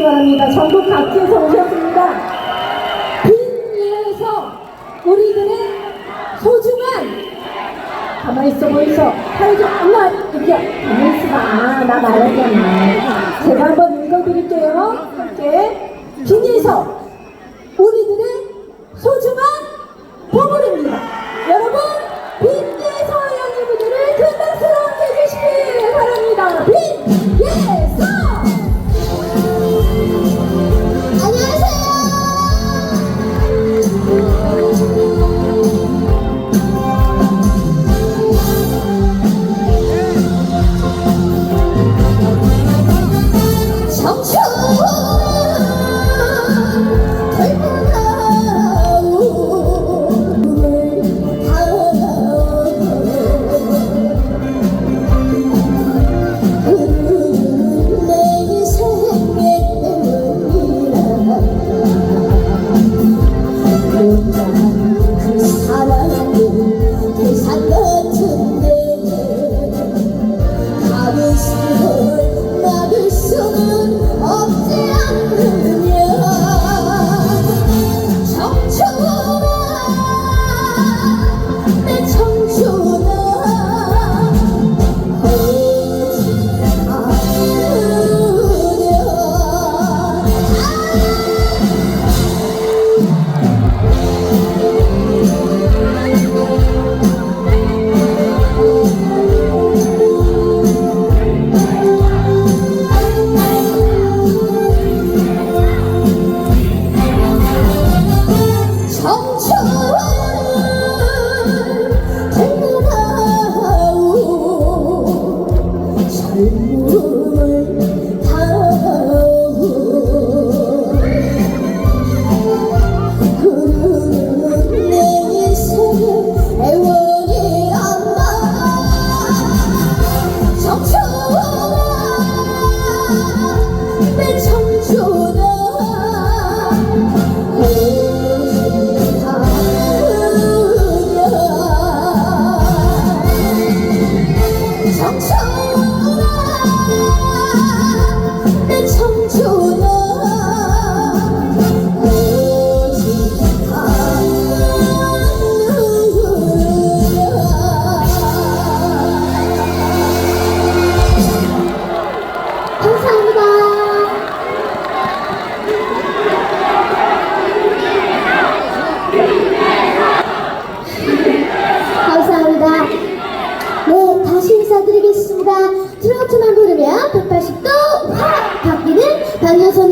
주시기 바랍니다. 전국 각지에서 오셨습니다. 빈예에서 우리들의 소중한 가만히 있어 보이소. 사회적 엄마 이렇게 가만히 있어 봐. 나 말했잖아. 제가 한번 읽어드릴게요. 함께 빈예에서 우리들의 소중한 보물입니다.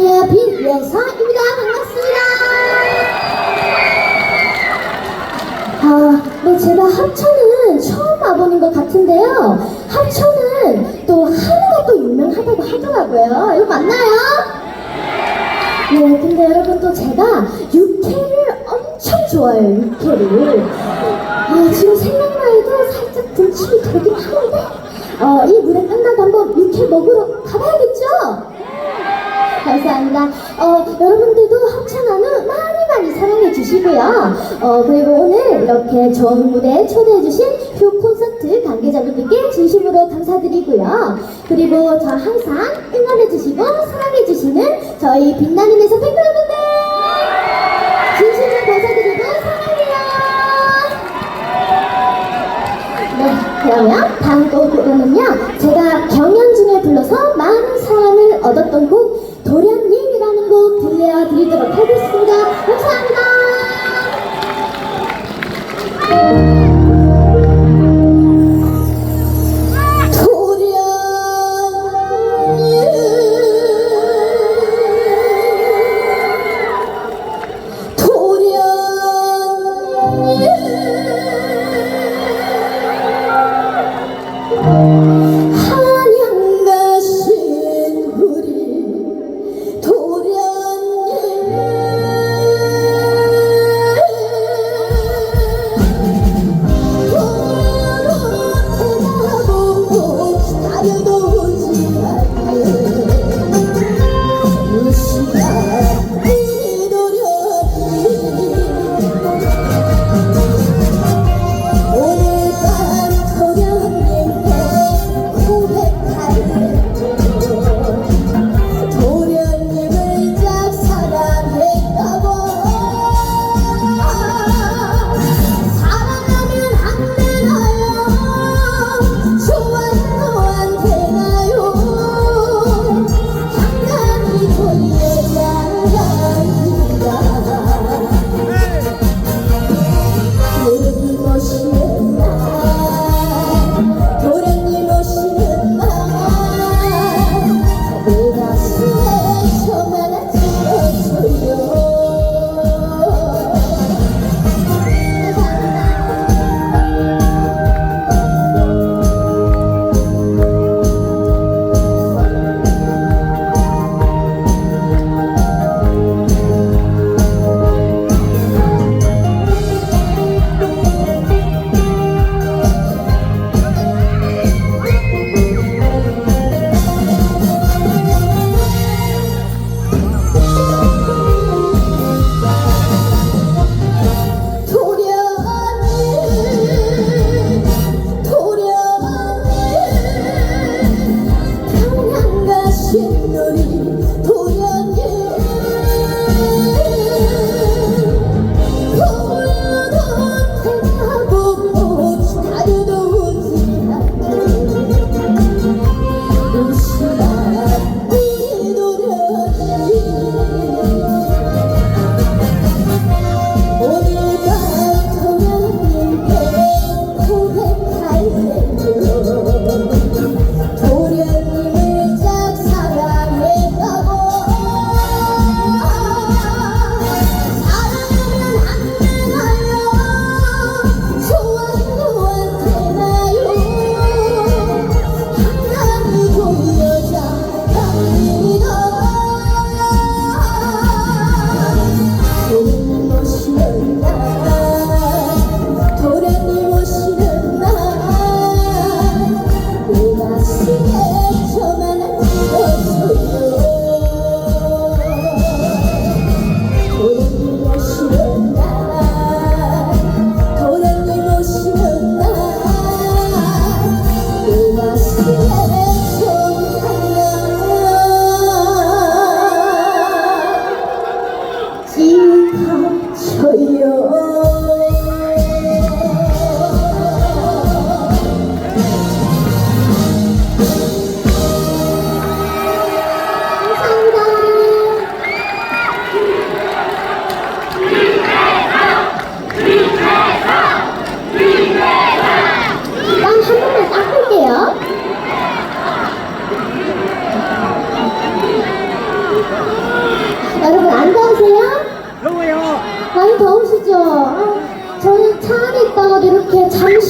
방탄소녀 빈예서입니다. 반갑습니다. 아, 네, 제가 합천은 처음 와보는 것 같은데요. 합천은 또 한우가 또 유명하다고 하더라고요. 이거 맞나요? 네, 근데 여러분 또 제가 육회를 엄청 좋아해요, 육회를. 아, 지금 생각만 해도 살짝 군침이 돌긴 하는데, 어, 이 무대 끝나고 한번 육회 먹으러 가봐야겠죠? 감사합니다. 어, 여러분들도 합창하는 많이 많이 사랑해 주시고요. 어, 그리고 오늘 이렇게 좋은 무대에 초대해 주신 표 콘서트 관계자분들께 진심으로 감사드리고요. 그리고 저 항상 응원해 주시고 사랑해 주시는 저희 빛나는 에서 팬 여러분들! 진심으로 감사드리고 사랑해요! 네, 그러면 다음 곡으로는요, 제가 경연 중에 불러서 많은 사랑을 얻었던 곡, 곡 들려드리도록 하겠습니다. 감사합니다.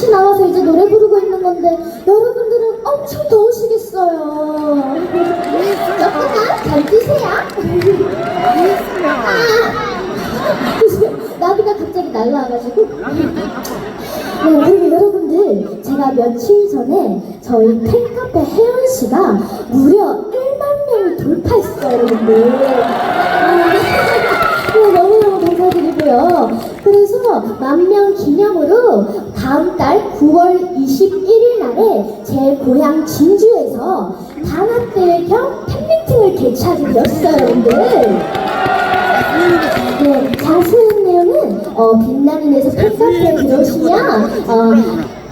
잠시 나와서 이제 노래 부르고 있는 건데 여러분들은 엄청 더우시겠어요. 조금만 견디세요. 아, 나비가 갑자기 날라와가지고 네, 그리고 여러분들 제가 며칠 전에 저희 팬카페 혜연 씨가 무려 1만 명을 돌파했어요, 여러분들. 아, 네, 너무너무 감사드리고요. 그래서 만명 기념으로 다음 달 9월 21일 날에 제 고향 진주에서 단합대회 겸 팬미팅을 개최하게 되었어요, 여러분들. 네, 자세한 내용은 어, 빛나는에서 팬카페에 들어오시면 어,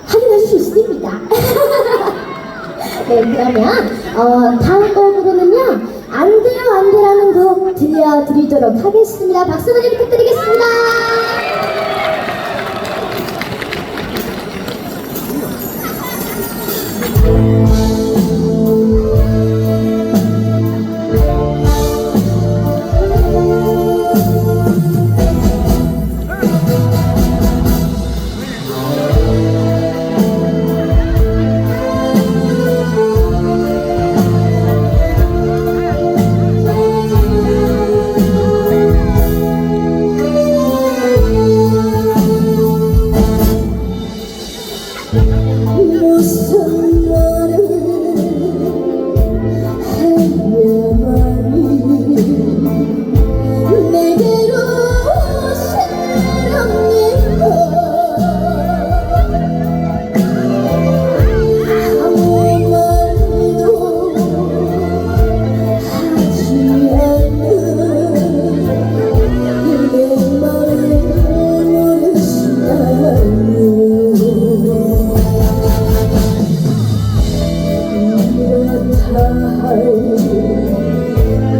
확인하실 수 있습니다. 네, 그러면 어, 다음 곡으로는요, 안 돼요, 안 돼라는 곡 들려드리도록 하겠습니다. 박수 많이 부탁드리겠습니다. Oh.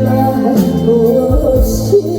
나도 없이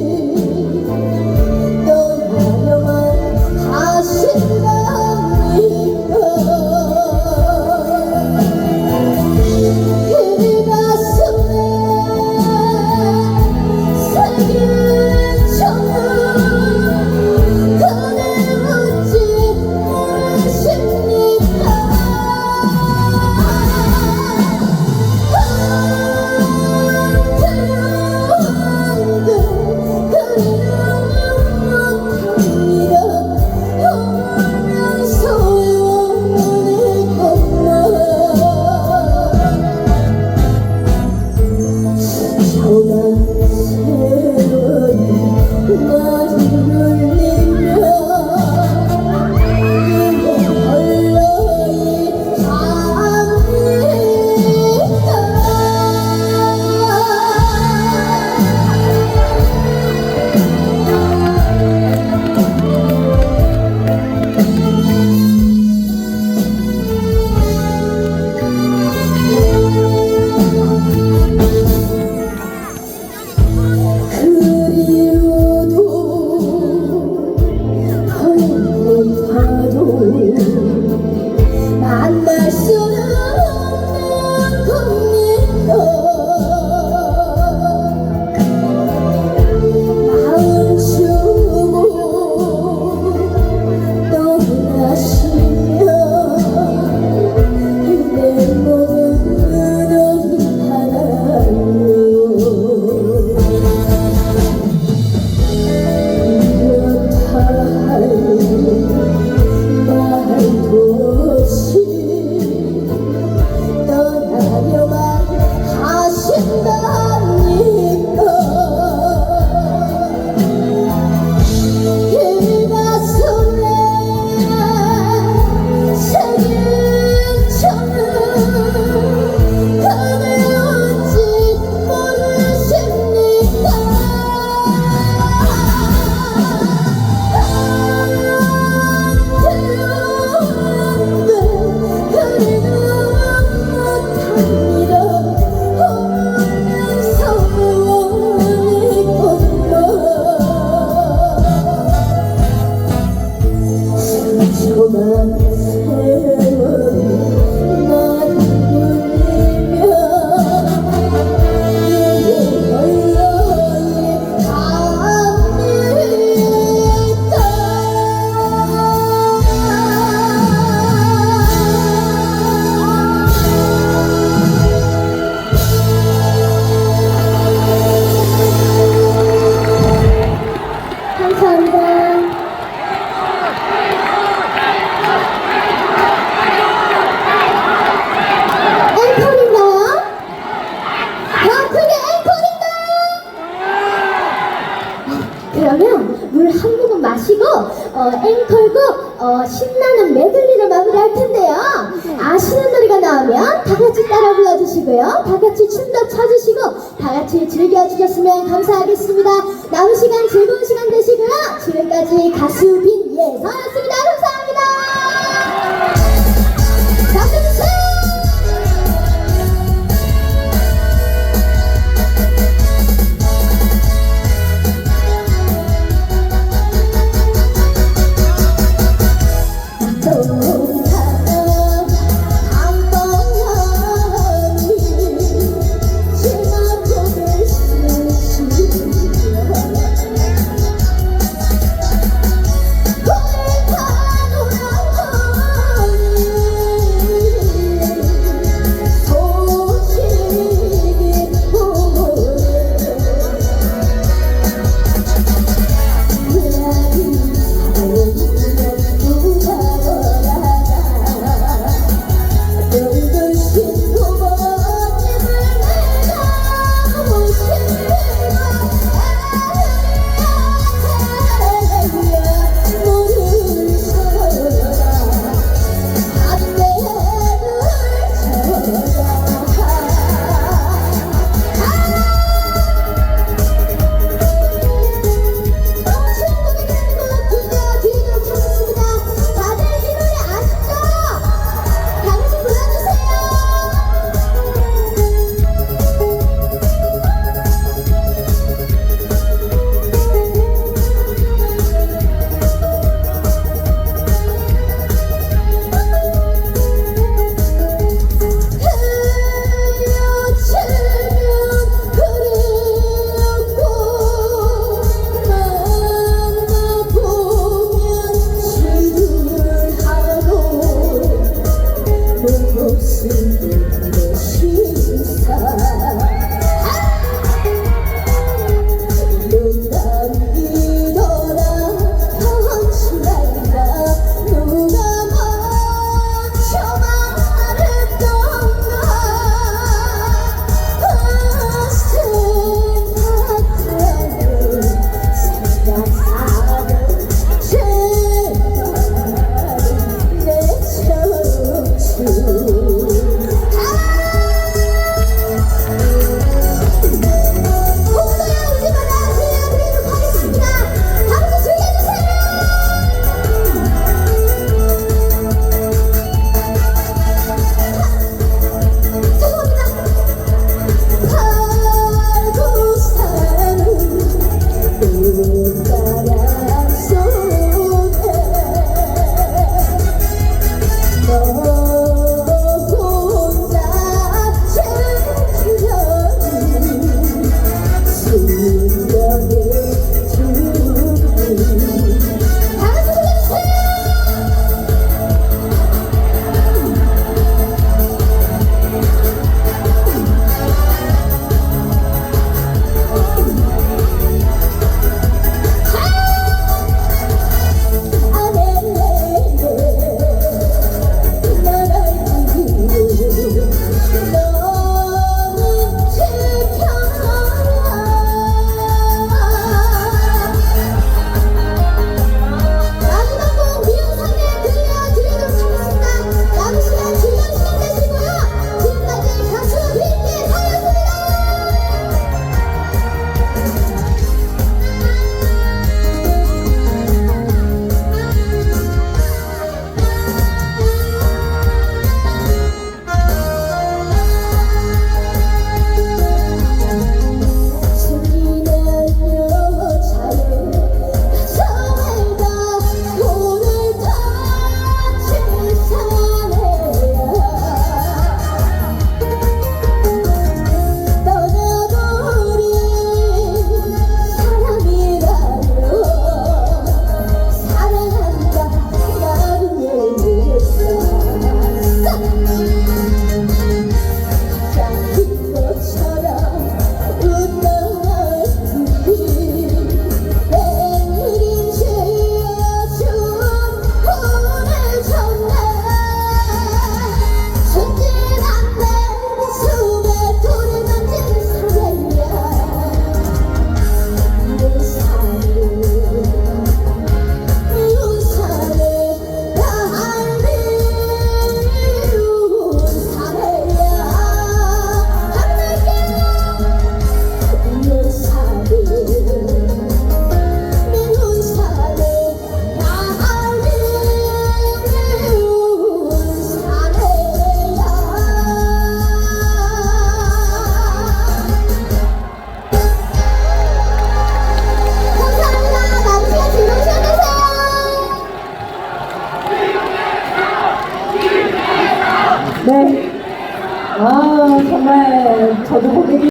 다수빈 예사였습니 다. 감사합니 다.